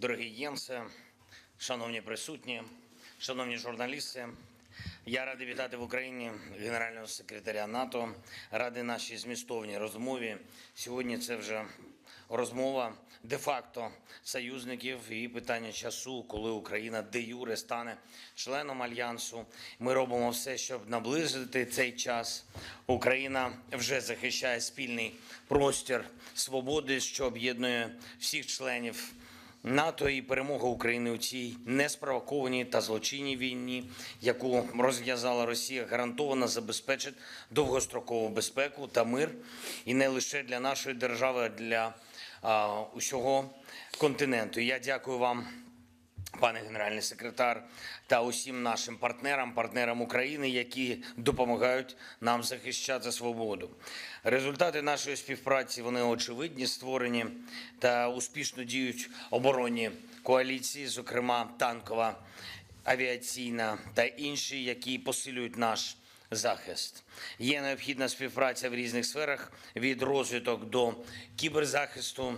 Дорогі Єнсе, шановні присутні, шановні журналісти, я радий вітати в Україні генерального секретаря НАТО, радий нашій змістовній розмові. Сьогодні це вже розмова де-факто союзників і питання часу, коли Україна де юре стане членом альянсу. Ми робимо все, щоб наблизити цей час. Україна вже захищає спільний простір свободи, що об'єднує всіх членів НАТО і перемога України у цій неспровокованій та злочинній війні, яку розв'язала Росія, гарантовано забезпечить довгострокову безпеку та мир, і не лише для нашої держави, а для а, усього континенту. Я дякую вам. Пане генеральний секретар та усім нашим партнерам, партнерам України, які допомагають нам захищати свободу. Результати нашої співпраці вони очевидні, створені та успішно діють оборонні коаліції, зокрема танкова, авіаційна та інші, які посилюють наш захист. Є необхідна співпраця в різних сферах від розвиток до кіберзахисту.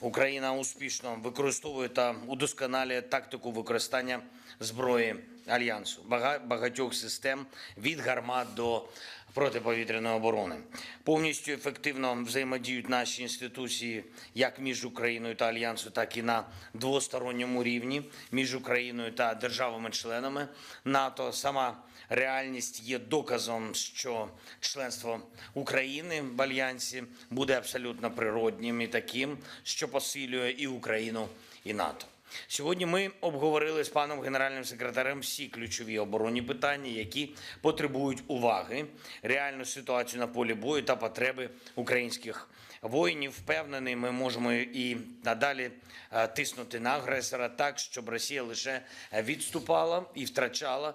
Україна успішно використовує та удосконалює тактику використання зброї альянсу Бага- багатьох систем від гармат до протиповітряної оборони. Повністю ефективно взаємодіють наші інституції як між Україною та альянсу, так і на двосторонньому рівні між Україною та державами-членами НАТО. Сама реальність є доказом, що членство України в альянсі буде абсолютно природнім і таким, що посилює і Україну, і НАТО. Сьогодні ми обговорили з паном генеральним секретарем всі ключові оборонні питання, які потребують уваги, реальну ситуацію на полі бою та потреби українських воїнів. Впевнений, ми можемо і надалі е, тиснути на агресора так, щоб Росія лише відступала і втрачала.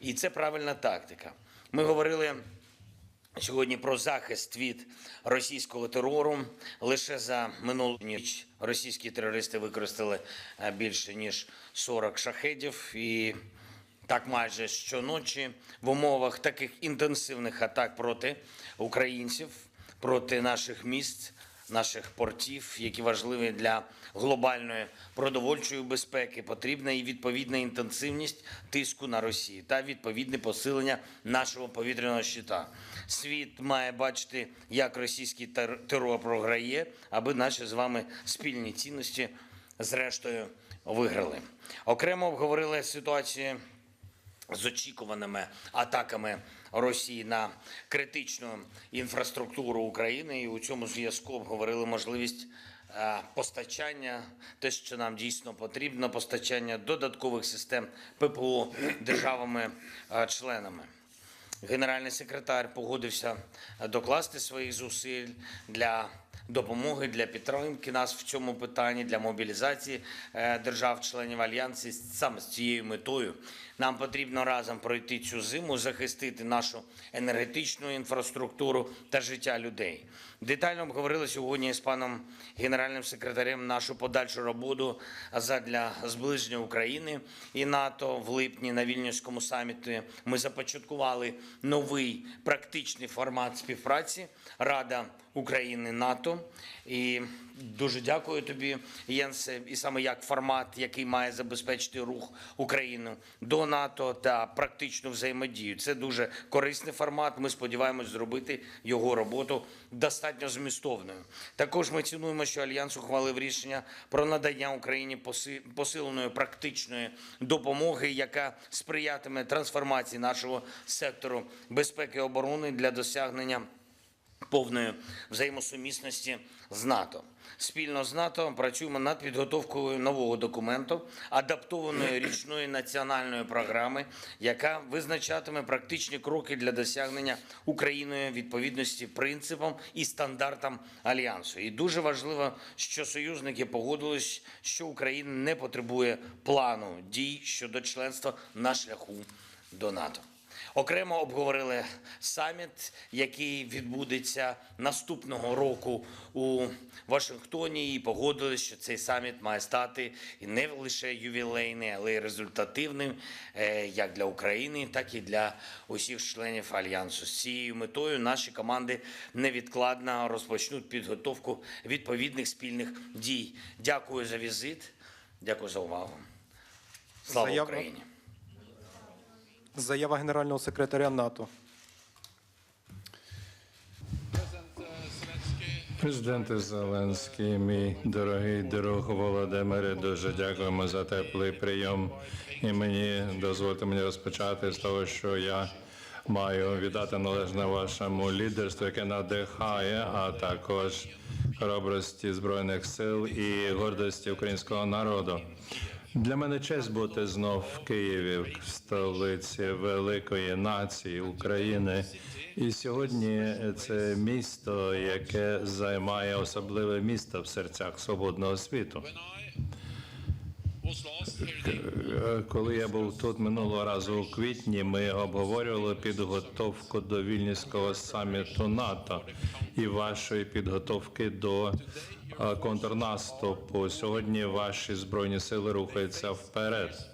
І це правильна тактика. Ми говорили сьогодні про захист від російського терору. Лише за минулу ніч російські терористи використали е, більше ніж 40 шахедів і. Так майже щоночі в умовах таких інтенсивних атак проти українців, проти наших міст, наших портів, які важливі для глобальної продовольчої безпеки, потрібна і відповідна інтенсивність тиску на Росію та відповідне посилення нашого повітряного щита. Світ має бачити, як російський тер- терор програє, аби наші з вами спільні цінності зрештою виграли. Окремо обговорили ситуацію з очікуваними атаками Росії на критичну інфраструктуру України. І у цьому зв'язку обговорили можливість е, постачання, те, що нам дійсно потрібно, постачання додаткових систем ППО державами-членами. Генеральний секретар погодився докласти своїх зусиль для допомоги, для підтримки нас в цьому питанні, для мобілізації е, держав-членів альянсу саме з цією метою. Нам потрібно разом пройти цю зиму, захистити нашу енергетичну інфраструктуру та життя людей. Детально обговорили сьогодні з паном генеральним секретарем нашу подальшу роботу задля зближення України і НАТО в липні на Вільнюському саміті. Ми започаткували новий практичний формат співпраці Рада України НАТО. І дуже дякую тобі, Єнсе. І саме як формат, який має забезпечити рух України до НАТО та практичну взаємодію. Це дуже корисний формат. Ми сподіваємось зробити його роботу достатньо змістовною. Також ми цінуємо, що альянс ухвалив рішення про надання Україні поси- посиленої практичної допомоги, яка сприятиме трансформації нашого сектору безпеки і оборони для досягнення повної взаємосумісності з НАТО. Спільно з НАТО працюємо над підготовкою нового документу, адаптованої річної національної програми, яка визначатиме практичні кроки для досягнення Україною відповідності принципам і стандартам альянсу. І дуже важливо, що союзники погодились, що Україна не потребує плану дій щодо членства на шляху до НАТО. Окремо обговорили саміт, який відбудеться наступного року у Вашингтоні, і погодилися, що цей саміт має стати не лише ювілейний, але й результативним е, як для України, так і для усіх членів альянсу. З цією метою наші команди невідкладно розпочнуть підготовку відповідних спільних дій. Дякую за візит. Дякую за увагу. Слава Україні! Заява генерального секретаря НАТО. Президенте Зеленський, мій дорогий друг Володимире, дуже дякуємо за теплий прийом. І мені дозвольте мені розпочати з того, що я маю віддати належне вашому лідерству, яке надихає, а також хоробрості збройних сил і гордості українського народу. Для мене честь бути знов в Києві, в столиці великої нації України. І сьогодні це місто, яке займає особливе місце в серцях свободного світу. Коли я був тут минулого разу у квітні, ми обговорювали підготовку до вільнівського саміту НАТО і вашої підготовки до контрнаступу. Сьогодні ваші збройні сили рухаються вперед.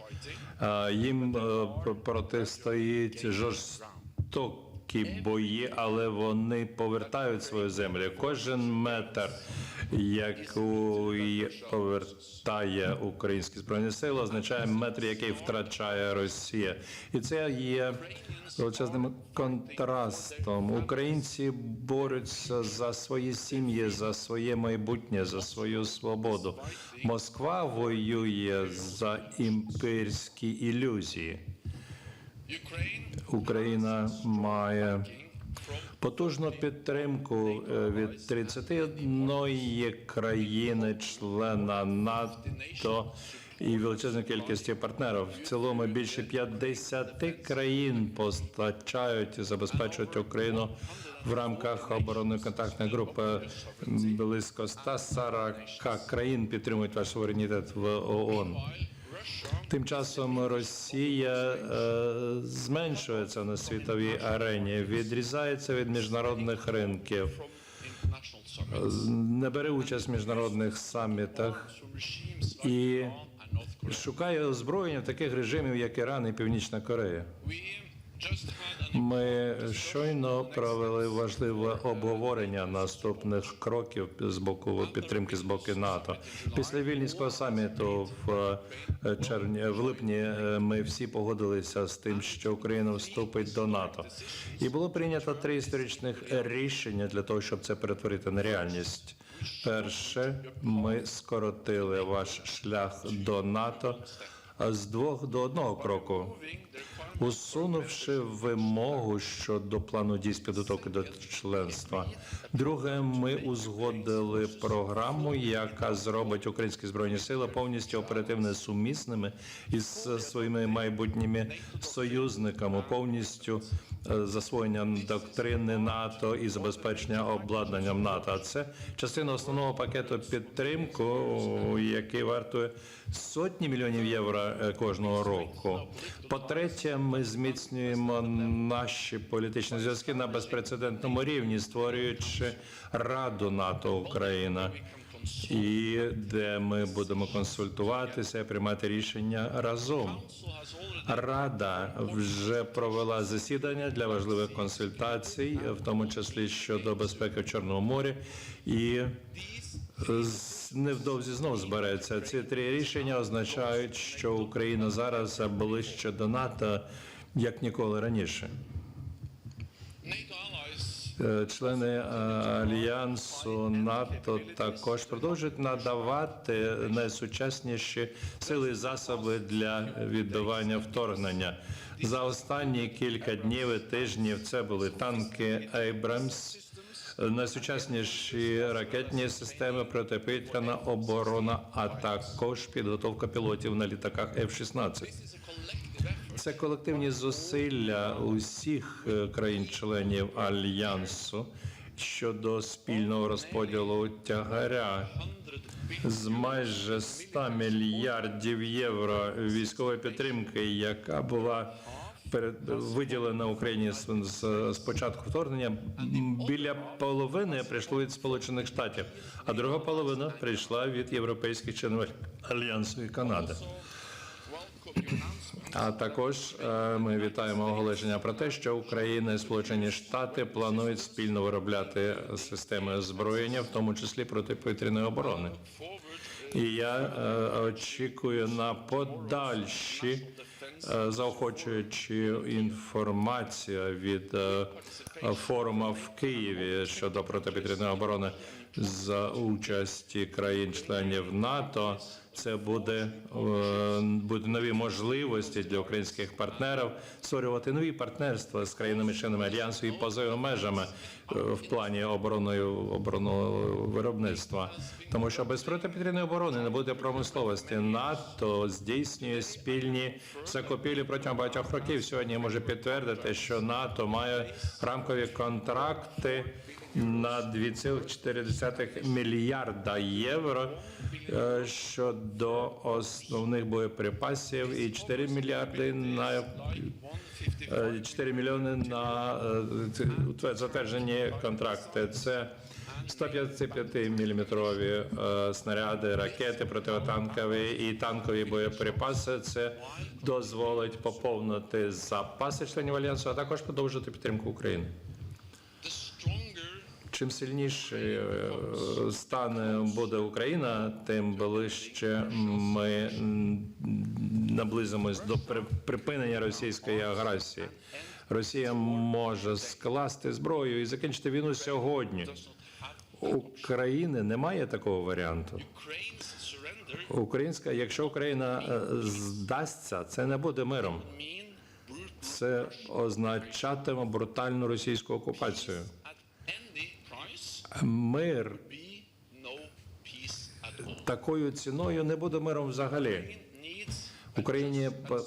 Їм е, пр- протистоїть жорстокі бої, але вони повертають свою землю. Кожен метр, який повертає українські збройні сили, означає метр, який втрачає Росія, і це є величезним контрастом. Українці борються за свої сім'ї, за своє майбутнє, за свою свободу. Москва воює за імперські ілюзії. Україна має потужну підтримку е, від 31 країни, члена НАТО і величезної кількості партнерів. В цілому більше 50 країн постачають і забезпечують Україну в рамках оборонної контактної групи. Близько 140 країн підтримують ваш суверенітет в ООН. Тим часом Росія е, зменшується на світовій арені, відрізається від міжнародних ринків, не бере участь в міжнародних самітах і шукає озброєння таких режимів, як Іран і Північна Корея. Ми щойно провели важливе обговорення наступних кроків з боку підтримки з боку НАТО. Після вільнівського саміту в е, червні в липні е, ми всі погодилися з тим, що Україна вступить до НАТО, і було прийнято три історичних рішення для того, щоб це перетворити на реальність. Перше, ми скоротили ваш шлях до НАТО з двох до одного кроку, усунувши вимогу щодо плану дій з підготовки до членства. Друге, ми узгодили програму, яка зробить українські збройні сили повністю оперативно сумісними із своїми майбутніми союзниками, повністю е, засвоєння доктрини НАТО і забезпечення обладнанням НАТО. Це частина основного пакету підтримку, який вартує сотні мільйонів євро кожного року. По-третє, ми зміцнюємо наші політичні зв'язки на безпрецедентному рівні, створюючи Раду НАТО Україна. І де ми будемо консультуватися і приймати рішення разом. Рада вже провела засідання для важливих консультацій, в тому числі щодо безпеки в Чорному морі, і невдовзі знову збереться. Ці три рішення означають, що Україна зараз ближче до НАТО як ніколи раніше. Е, Члени е, альянсу НАТО також продовжують надавати найсучасніші сили і засоби для відбивання вторгнення. За останні кілька днів і тижнів це були танки Abrams, найсучасніші ракетні системи, протиповітряна оборона, а також підготовка пілотів на літаках F-16. Це колективні зусилля усіх е, країн-членів альянсу щодо спільного розподілу тягаря з майже 100 мільярдів євро військової підтримки, яка була перед виділена Україні з, з, з початку вторгнення. Біля половини прийшло від Сполучених Штатів, а друга половина прийшла від європейських членів альянсу і Канади. А також е, ми вітаємо оголошення про те, що Україна і Сполучені Штати планують спільно виробляти системи озброєння, в тому числі протиповітряної оборони. І я е, очікую на подальші заохочуючи інформація від форума форуму в Києві щодо протипітряної оборони за участі країн-членів НАТО. Це буде, е, будуть нові можливості для українських партнерів створювати нові партнерства з країнами-членами альянсу і поза його межами е, в плані оборонної оборонного виробництва. Тому що без протиповітряної оборони не буде промисловості. НАТО здійснює спільні закупівлі протягом багатьох років. Сьогодні може підтвердити, що НАТО має рамкові контракти на 2,4 мільярда євро е, щодо основних боєприпасів і 4 мільярди на е, 4 мільйони на е, затверджені контракти. Це 155 міліметрові снаряди, ракети протитанкові і танкові боєприпаси. Це дозволить поповнити запаси членів альянсу, а також продовжити підтримку України. Чим сильніше е, стане буде Україна, тим ближче ми наблизимось до припинення російської агресії. Росія може скласти зброю і закінчити війну сьогодні. України немає такого варіанту. Українська, якщо Україна е, здасться, це не буде миром. Це означатиме брутальну російську окупацію. Мир такою ціною не буде миром взагалі. Україні по-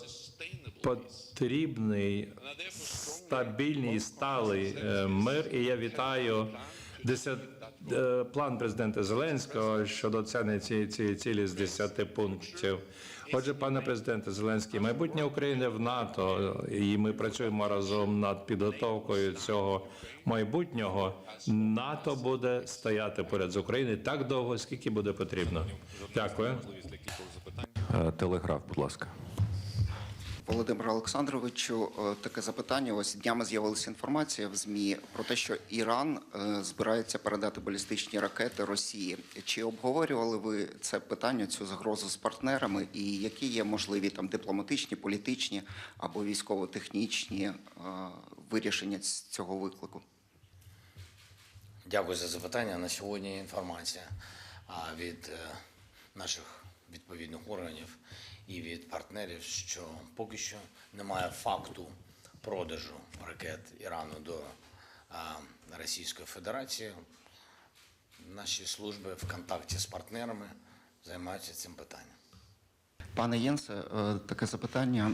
потрібний стабільний сталий е, мир, і я вітаю десят, е, план президента Зеленського щодо цієї цієї цілі з 10 пунктів. Отже, пане президенте Зеленський, майбутнє України в НАТО, і ми працюємо разом над підготовкою цього майбутнього. НАТО буде стояти поряд з Україною так довго, скільки буде потрібно. Дякую. Е, Телеграф, будь ласка. Володимир Олександровичу, е, таке запитання. Ось днями з'явилася інформація в ЗМІ про те, що Іран е, збирається передати балістичні ракети Росії. Чи обговорювали ви це питання, цю загрозу з партнерами, і які є можливі там дипломатичні, політичні або військово-технічні е, вирішення ць- цього виклику? Дякую за запитання. На сьогодні інформація від наших відповідних органів і від партнерів, що поки що немає факту продажу ракет Ірану до Російської Федерації. Наші служби в контакті з партнерами займаються цим питанням. Пане Єнсе, е, таке запитання.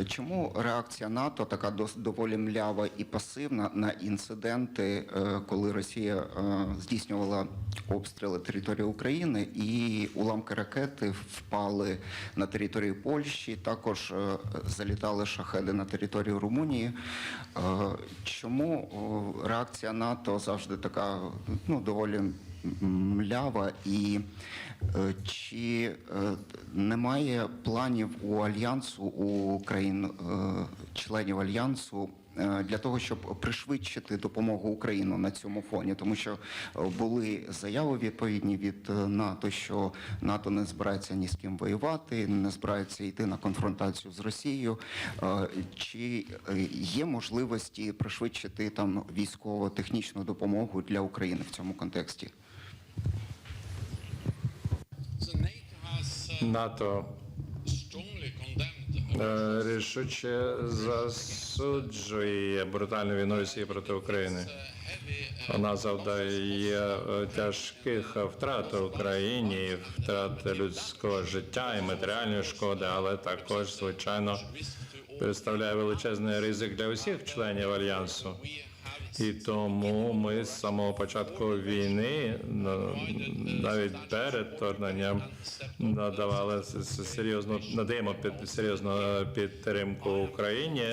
Е, Чому реакція НАТО така доволі млява і пасивна на інциденти, е, коли Росія здійснювала обстріли території України і уламки ракети впали на територію Польщі, також залітали шахеди на територію Румунії? Чому реакція НАТО завжди така ну, доволі млява і е, чи е, немає планів у альянсу у країн е, членів альянсу для того, щоб пришвидшити допомогу Україну на цьому фоні, тому що були заяви відповідні від НАТО, що НАТО не збирається ні з ким воювати, не збирається йти на конфронтацію з Росією. Чи є можливості пришвидшити там військово-технічну допомогу для України в цьому контексті? НАТО е, рішуче засуджує брутальну війну Росії проти України. Вона завдає е, тяжких втрат Україні, втрат людського життя і матеріальної шкоди, але також, звичайно, представляє величезний ризик для усіх членів альянсу. І тому ми з самого початку війни, навіть перед вторгненням, надавали серйозну надаємо під серйозну е, підтримку Україні,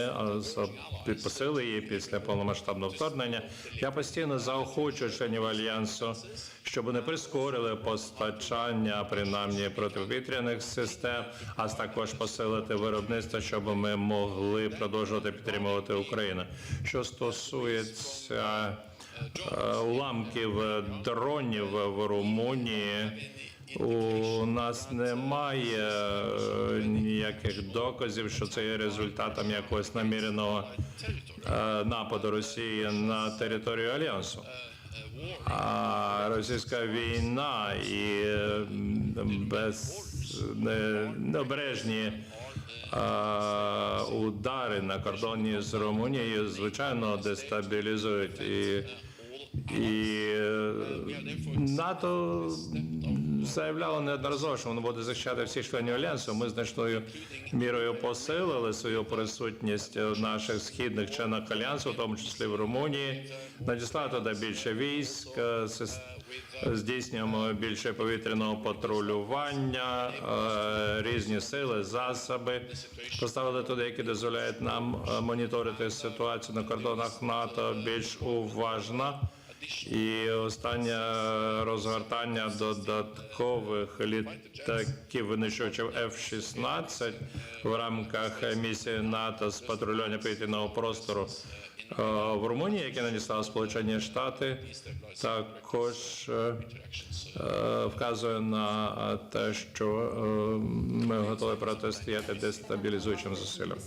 підпосили її після повномасштабного вторгнення. Я постійно заохочую членів альянсу, щоб вони прискорили постачання принаймні протиповітряних систем, а також посилити виробництво, щоб ми могли продовжувати підтримувати Україну. Що стосується е, уламків дронів в Румунії. У нас немає е, ніяких доказів, що це є результатом якогось наміреного е, нападу Росії на територію Альянсу. А російська війна і без необережні удари на кордоні з Румунією, звичайно, дестабілізують і. І е, НАТО заявляло неодноразово, що воно буде захищати всіх членів альянсу. Ми значною мірою посилили свою присутність в наших східних членах альянсу, в тому числі в Румунії. Надіслали туди більше військ, е, здійснюємо більше повітряного патрулювання, е, різні сили, засоби. Поставили туди, які дозволяють нам моніторити ситуацію на кордонах НАТО більш уважно. І останнє розгортання додаткових літаків винищувачів F-16 в рамках місії НАТО з патрулювання повітряного простору е, в Румунії, яке надіслали Сполучені Штати, також е, е, вказує на те, що ми готові протистояти дестабілізуючим зусиллям.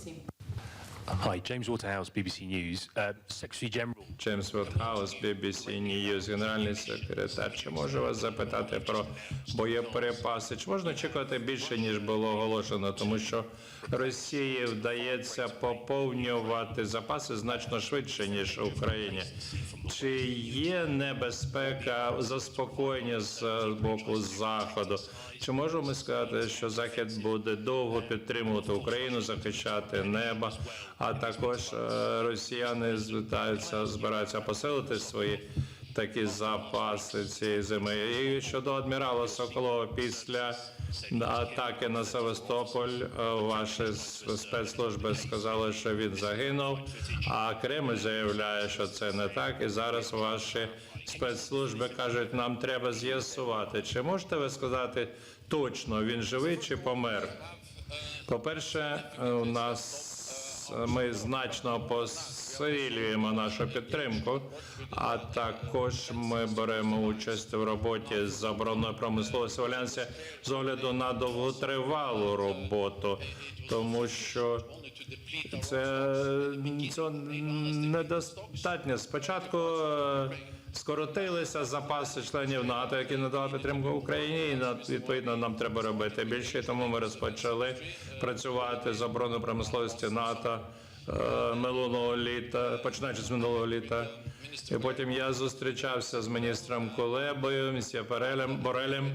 Hi, James Waterhouse, BBC News. Uh, Secretary General. Джеймс Вотхаус, BBC News, генеральний секретар. Чи можу вас запитати про боєприпаси? Чи можна очікувати більше ніж було оголошено? Тому що Росії вдається поповнювати запаси значно швидше ніж Україні. Чи є небезпека заспокоєння з боку заходу? Чи можемо ми сказати, що Захід буде довго підтримувати Україну, захищати небо, а також е, росіяни звертаються, збираються посилити свої такі запаси цієї зими? І щодо адмірала Соколова, після атаки на Севастополь, е, ваші спецслужби сказали, що він загинув. А Кремль заявляє, що це не так. І зараз ваші спецслужби кажуть, нам треба з'ясувати. Чи можете ви сказати точно, він живий чи помер? По-перше, е, у нас ми значно посилюємо нашу підтримку, а також ми беремо участь в роботі з оборонною промисловістю в Альянсі з огляду на довготривалу роботу, тому що це, це недостатньо. Спочатку е, скоротилися запаси членів НАТО, які надали підтримку Україні, і відповідно нам треба робити більше. Тому ми розпочали працювати з обороною промисловості НАТО минулого літа, починаючи з минулого літа. І потім я зустрічався з міністром Кулебою, місія Борелем,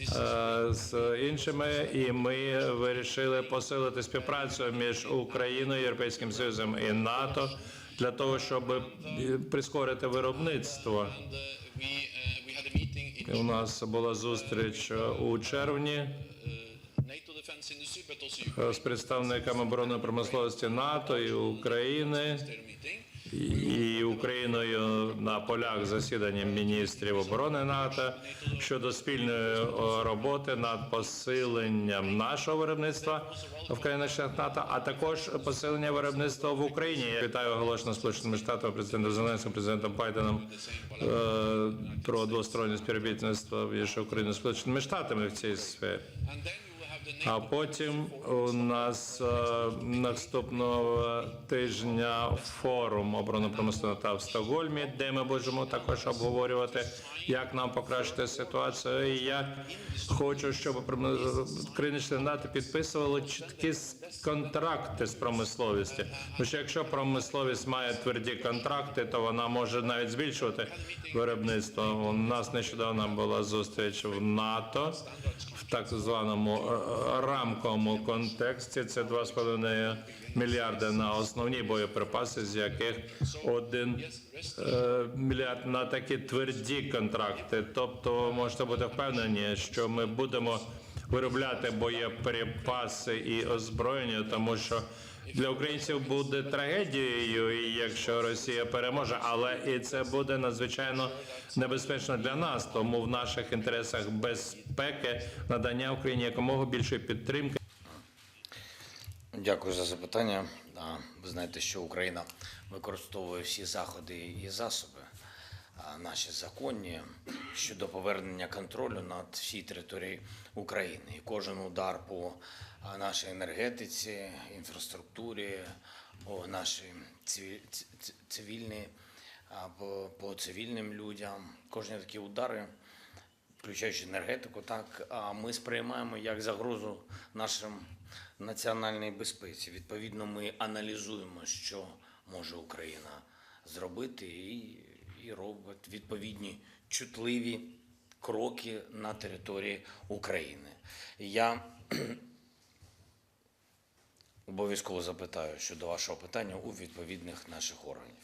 е, з іншими, і ми вирішили посилити співпрацю між Україною, Європейським Союзом і НАТО для того, щоб е, прискорити виробництво. У нас була зустріч е, у червні з представниками оборонної промисловості НАТО і України. І Україною на полях засідання міністрів оборони НАТО щодо спільної роботи над посиленням нашого виробництва в країнах НАТО, а також посилення виробництва в Україні. Я вітаю оголошено Сполученими Штатами, президентом Зеленським, президентом Байденом е, про двостороннє співробітництво між Україною і Сполученими Штатами в цій сфері. А потім у нас е, наступного тижня форум оборонно-промислового та в Стокгольмі, де ми будемо також обговорювати, як нам покращити ситуацію. І я хочу, щоб країни-члени підписували чіткі контракти з промисловістю. Тому що якщо промисловість має тверді контракти, то вона може навіть збільшувати виробництво. У нас нещодавно була зустріч в НАТО в так званому е, рамковому контексті. Це 2,5 мільярди на основні боєприпаси, з яких один е, мільярд на такі тверді контракти. Тобто, можете бути впевнені, що ми будемо виробляти боєприпаси і озброєння, тому що. Для українців буде трагедією, якщо Росія переможе, але і це буде надзвичайно небезпечно для нас. Тому в наших інтересах безпеки надання Україні якомога більшої підтримки. Дякую за запитання. Ви знаєте, що Україна використовує всі заходи і засоби наші законні щодо повернення контролю над всій територією України. І кожен удар по нашій енергетиці, інфраструктурі, по нашій цивільній, по, по цивільним людям, кожні такі удари включаючи енергетику, так ми сприймаємо як загрозу нашим національній безпеці. Відповідно, ми аналізуємо, що може Україна зробити, і, і робить відповідні чутливі кроки на території України. Я обов'язково запитаю щодо вашого питання у відповідних наших органів.